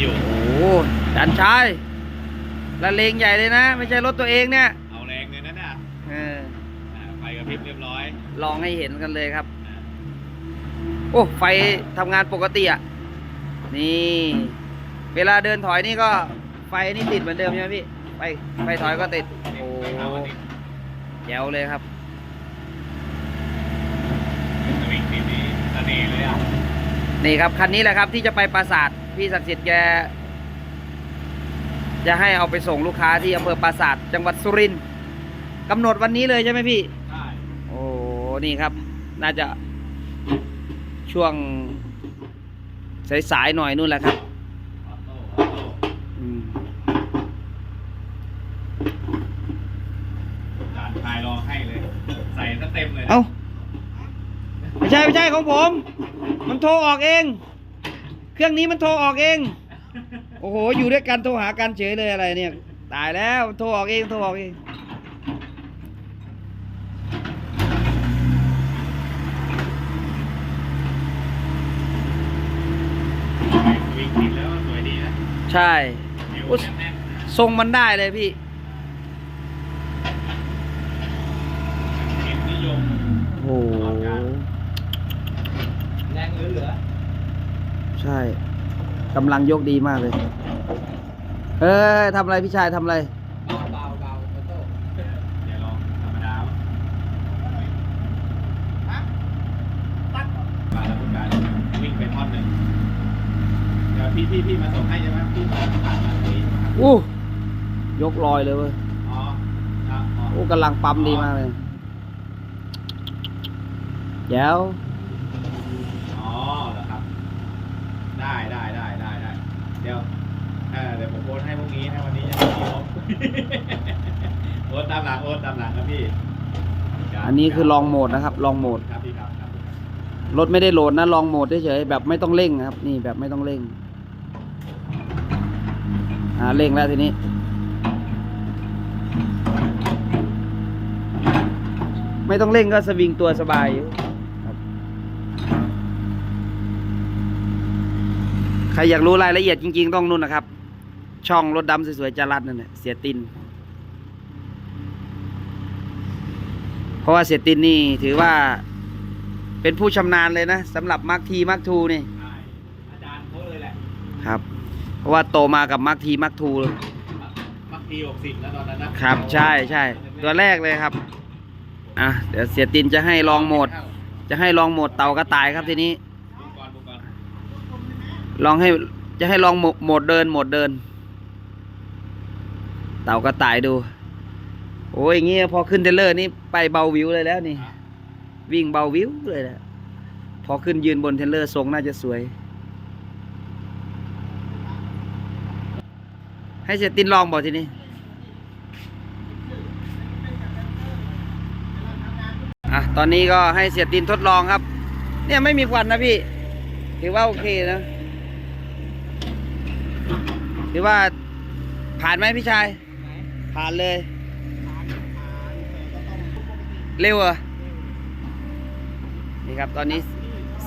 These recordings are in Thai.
อยู่ โอ้โหจันชายละเลงใหญ่เลยนะ ไม่ใช่รถตัวเองเนี่ยเอาแรงเลยนั่นน่ะเอออ่าไฟกระพริบเรียบร้อยลองให้เห็นกันเลยครับอ่าโอ้ ไฟทำงานปกติอะ นี่ เวลาเดินถอยนี่ก็ ไฟนี่ติดเหมือนเดิมใช่ไหมพี่ ไฟ ไฟถอยก็ติด โอ้ไม่เข้าอันนี้แจ๋วเลยครับเป็นสวิงทีนี้เสน่ห์เลยอะ นี่ครับ คันนี้แหละครับที่จะไปปราสาท พี่ศักดิ์สิทธิ์แกจะให้เอาไปส่งลูกค้าที่อำเภอปราสาทจังหวัดสุรินทร์กำหนดวันนี้เลยใช่ไหมพี่ใช่โอ้นี่ครับ น่าจะช่วงสายๆหน่อยนู่นแหละครับออโต้ออโต้อืมจานชายรองให้เลย ใส่ซะเต็มเลย เอ้าไม่ใช่ไม่ใช่ของผม มันโทรออกเอง เครื่องนี้มันโทรออกเอง โอ้โห อยู่ด้วยกันโทรหากันเฉยเลยอะไรเนี่ย ตายแล้วมันโทรออกเอง โทรออกเองสวิงติดแล้วสวยดีนะ ใช่นิ้วอุ๊ยแน่นๆนะทรงมันได้เลยพี่ เห็นนิยม โอ้โห แรงเหลือ ใช่กำลังยกดีมากเลย เฮ้ยทำอะไรพี่ชายทำอะไรเบาเบาเบาออโต้เดี๋ยวลองธรรมดาฮะตัดมาแล้วทุกการวิ่งไปทอดหนึ่งเดี๋ยวพี่พี่พี่มาส่งให้ใช่ไหมพี่ส่งผ่านมาตรงนี้อู้ยกลอยเลยเว้ยอ๋อครับอ๋อโอ้กำลังปั๊มดีมากเลยแจ๋ว อ๋อเหรอครับ ได้ได้ได้ได้ได้เดี๋ยวเออเดี๋ยวผมโอนให้พวกนี้นะวันนี้ยังไม่มีงบโอนตามหลังโอนตามหลังครับพี่ครับอันนี้คือลองโหมดนะครับลองโหมดครับพี่ครับครับรถไม่ได้โหลดนะลองโหมดเฉยๆแบบไม่ต้องเร่งนะครับ นี่แบบไม่ต้องเร่งอ่าเร่งแล้วทีนี้ไม่ต้องเร่งก็สวิงตัวสบายอยู่ครับ ใครอยากรู้รายละเอียดจริง ๆ ต้องนู่นนะครับ ช่องรถดำสวยๆจารัดนั่นแหละเสียติน เพราะว่าเสียตินนี่ถือว่าเป็นผู้ชำนาญเลยนะสำหรับมาร์คทีมาร์คทูนี่ใช่อาจารย์เขาเลยแหละครับ เพราะว่าโตมากับมาร์คทีมาร์คทูมักทีหกสิบแล้วตอนนั้นนะครับ ใช่ใช่ตัวแรกเลยครับอะเดี๋ยวเสียตินจะให้ลองโหมด จะให้ลองโหมดเต่ากระต่ายครับทีนี้ดูก่อนดูก่อน ลองให้จะให้ลองโหมดโหมดเดินโหมดเดิน เต่ากระต่ายดู โอ้ยอย่างเงี้ยพอขึ้นเทรลเลอร์นี่ไปเบาวิวเลยแล้วนี่ วิ่งเบาวิวเลยแหละพอขึ้นยืนบนเทรลเลอร์ทรงน่าจะสวย ให้เสียตินลองบอกทีนี้อะตอนนี้ก็ให้เสียตินทดลองครับ เนี่ยไม่มีควันนะพี่ถือว่าโอเคนะ ถือว่าผ่านไหมพี่ชาย ผ่านเลย เร็วเหรอ นี่ครับตอนนี้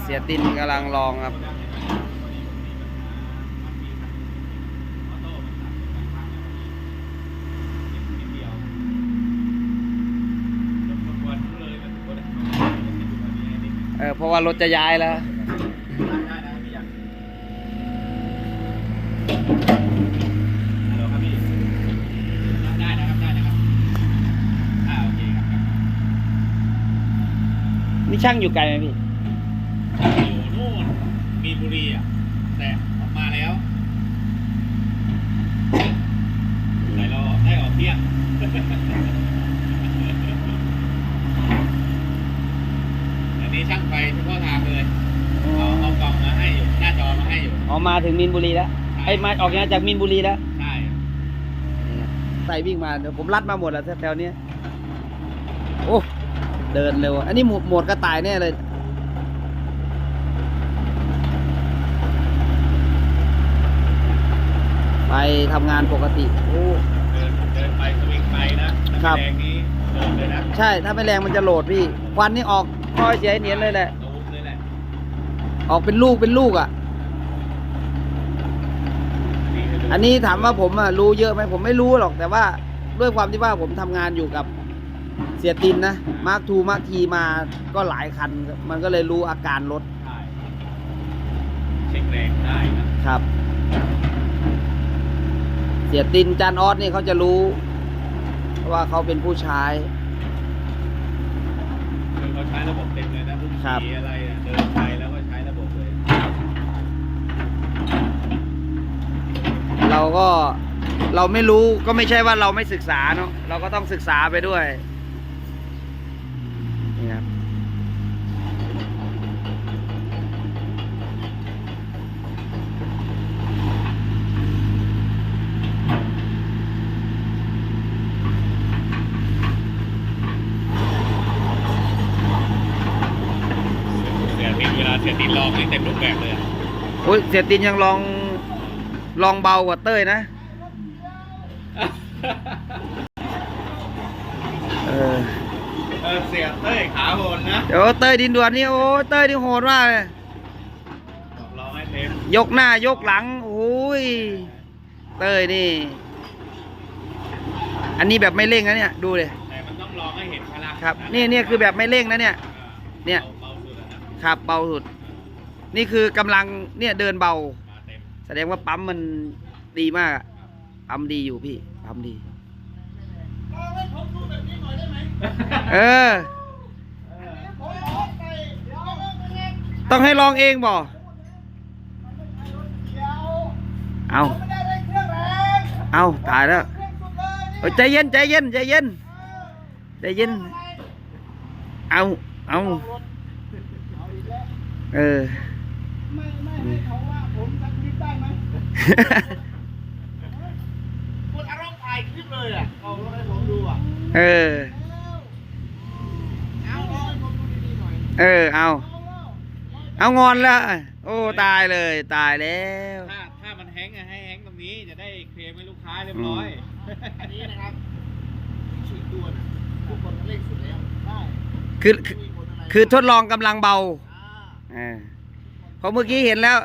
เสียตินกำลังลองครับเออเพราะว่ารถจะย้ายแล้ว นี่ช่างอยู่ไกลไหมพี่ อยู่นู่นมีนบุรีอะ แต่ออกมาแล้วแต่เราได้ออกเที่ยง อันนี้ช่างไฟเฉพาะทางเลยเอาเอากล่องมาให้อยู่ หน้าจอมาให้อยู่ ออกมาถึงมินบุรีแล้วไอ้ยมาออกงานจากมินบุรีแล้ว ใช่ ใส่วิ่งมาเดี๋ยวผมรัดมาหมดแล้วแถวๆเนี้ยโอ้ เดินเร็ว อันนี้หมวดหมวดกระต่ายแน่เลย ไปทำงานปกติโอ้เดินเดินไปสวิงไปนะครับแดงนี้เดินเลยนะใช่ ถ้าไม่แรงมันจะโหลดพี่ ควันนี่ออกคอยเสียให้เนียนเลยแหละ ตูมเลยแหละออกเป็นลูกเป็นลูกอะอันนี้ถามว่าผมอะรู้เยอะไหมผมไม่รู้หรอกแต่ว่าด้วยความที่ว่าผมทำงานอยู่กับ เสียตินนะ มาร์คทูมาร์คทีมาก็หลายคัน มันก็เลยรู้อาการรถได้เช็คแรงได้นะครับ เสียตินจานออสนี่เขาจะรู้เพราะว่าเขาเป็นผู้ใช้คือเขาใช้ระบบเต็มเลยนะพวกครับขี่อะไรอะเดินไปแล้วก็ใช้ระบบเลย เราก็เราไม่รู้ก็ไม่ใช่ว่าเราไม่ศึกษาเนาะเราก็ต้องศึกษาไปด้วยนี่ครับ เสียตินเวลาเสียตินลองนี่เต็มรูปแบบเลยอะ โอ้ ยเสียตินยังลองลองเบากว่าเต้ยนะ เออเออเสียเต้ยขาโหนนะเดี๋ยวเต้ยดินด่วนนี่โอ้ยเต้ยนี่โหดมากเลยบอกลองให้เต็มยกหน้ายกหลังโอ้ยเต้ยนี่ อันนี้แบบไม่เร่งนะเนี่ยดูเลยแต่มันต้องลองให้เห็นพลังครับ นี่เนี่ยคือแบบไม่เร่งนะเนี่ย เนี่ย เบาสุดแล้วนะครับเบาสุด นี่คือกำลังเนี่ยเดินเบา มาเต็มแสดงว่าปั๊มมันดีมากอะปั๊มดีอยู่พี่ ปั๊มดี เออต้องให้ลองเองบ่เอาเอาตายแล้วเอ้ยใจเย็นใจเย็นใจเย็นใจเย็น เอาเอาเออ ไม่ไม่ให้เขาว่าผมสักนิดได้ไหมคุณอารมณ์ถ่ายคลิปเลยอะเอาลองให้ผมดูอะเออ เอาลองให้ผมดูดีๆหน่อยเออ เอา เอาแล้วเอางอนแล้วโอ้ ตายเลย ตายแล้ว ถ้าถ้ามันแฮงก์อะให้แฮงก์ตรงนี้จะได้เคลมให้ลูกค้าเรียบร้อย อันนี้นะครับฉีดตัวนะทุกคนเร่งสุดแล้วได้คือ คือคือทดลองกำลังเบาอ่า อ่า ราะเมื่อกี้เห็นแล้ว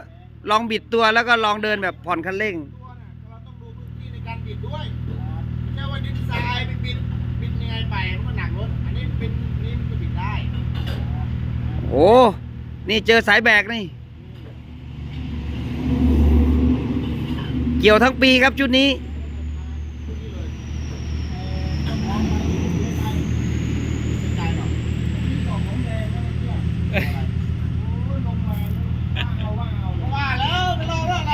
ลองบิดตัวแล้วก็ลองเดินแบบผ่อนคันเร่ง ตัวน่ะเราต้องดูพื้นที่ในการบิดด้วยไม่ใช่ว่าดินทรายไปบิดบิดยังไงไปมันก็หนักรถอันนี้เป็นนี่มันก็บิดได้โอ้นี่เจอสายแบกนี่ เกี่ยวทั้งปีครับชุดนี้ ว่าแล้วจะรอเรื่องอะไร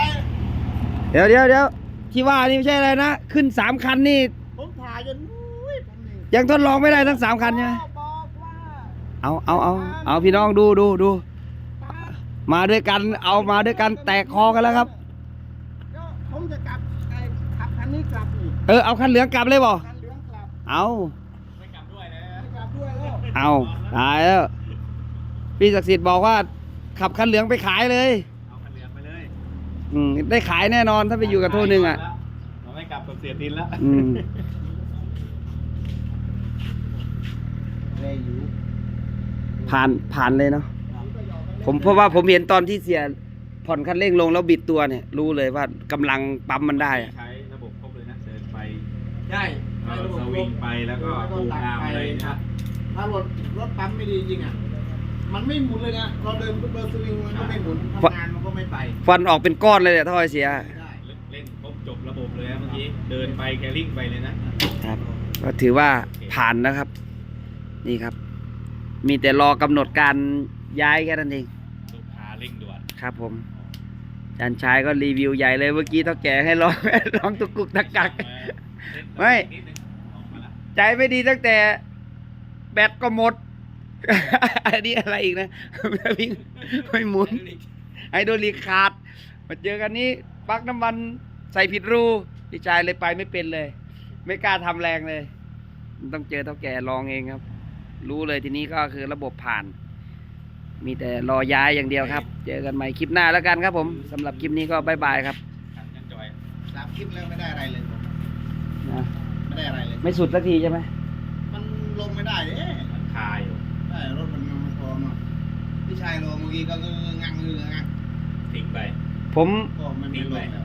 เดี๋ยวเดี๋ยวเดี๋ยวที่ว่านี่ไม่ใช่อะไรนะ ขึ้นสามคันนี่ ผมถ่ายจนอุ้ยผมนี่ยังทดลองไม่ได้ทั้งสามคันใช่ไหมบอกว่าเอาเอาเอาเอาพี่น้องดูดูดูมาด้วยกันเอามาด้วยกันแตกคอกันแล้วครับก็ผมจะกลับไอ้ขับคันนี้กลับนี่เออเอาคันเหลืองกลับเลยบ่คันเหลืองกลับเอาไม่กลับด้วยนะไม่กลับด้วยแล้วเอาตายแล้วพี่ศักดิ์สิทธิ์บอกว่าขับคันเหลืองไปขายเลย อืมได้ขายแน่นอนถ้าไปอยู่กับโทหนึ่งอะเราไม่กลับกับเสียดินแล้วอืมเลยอยู่ผ่านผ่านเลยเนาะผมเพราะว่าผมเห็นตอนที่เสียผ่อนคันเร่งลงแล้วบิดตัวเนี่ย รู้เลยว่ากำลังปั๊มมันได้อะใช้ระบบครบเลยนะเดินไปใช่เออสวิงไปแล้วก็ปูงามอะไรนะถ้ารถรถปั๊มไม่ดีจริงอะมันไม่หมุนเลยนะเราเดินเบอร์สวิงมันก็ไม่หมุนทำงานมันก็ ไม่ไปฟันออกเป็นก้อนเลยเนี่ยถ้าไอเสียไม่ได้เล่นครบจบระบบเลยนะเมื่อกี้ เดินไปแคริ่งไปเลยนะครับ ก็ถือว่าผ่านนะครับ นี่ครับ มีแต่รอกำหนดการย้ายแค่นั้นเอง ลูกค้าเร่งด่วนครับผมอาจารย์ชายก็รีวิวใหญ่เลยเมื่อกี้เท่าแก่ให้ลองลองตุกกุกตักกัก ไม่ นิดนึงออกมาละใจไม่ดีตั้งแต่แบตก็หมด อันนี้อะไรอีกนะ วิ่งไม่หมุน ไฮโดรลิกขาดมาเจอกันนี้ปลั๊กน้ำมันใส่ผิดรูพี่ชายเลยไปไม่เป็นเลย ไม่กล้าทำแรงเลย ต้องเจอเท่าแก่ลองเองครับ รู้เลยทีนี้ก็คือระบบผ่าน มีแต่รอย้ายอย่างเดียวครับ เจอกันใหม่คลิปหน้าแล้วกันครับผมสำหรับคลิปนี้ก็บายบายครับขันกันจอยสามคลิปแล้วไม่ได้อะไรเลยผมนะไม่ได้อะไรเลย ไม่สุดสักทีใช่ไหมมันลงไม่ได้เด้มันคาอยู่ได้รถมันมันพอมาพี่ชายลงเมื่อกี้ก็งังงืองัง ทิ้งไป ผม ก็มันไม่ลงแล้ว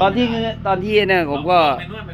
ตอนที่ตอนที่เนี่ยผมก็ เป็นนวดไป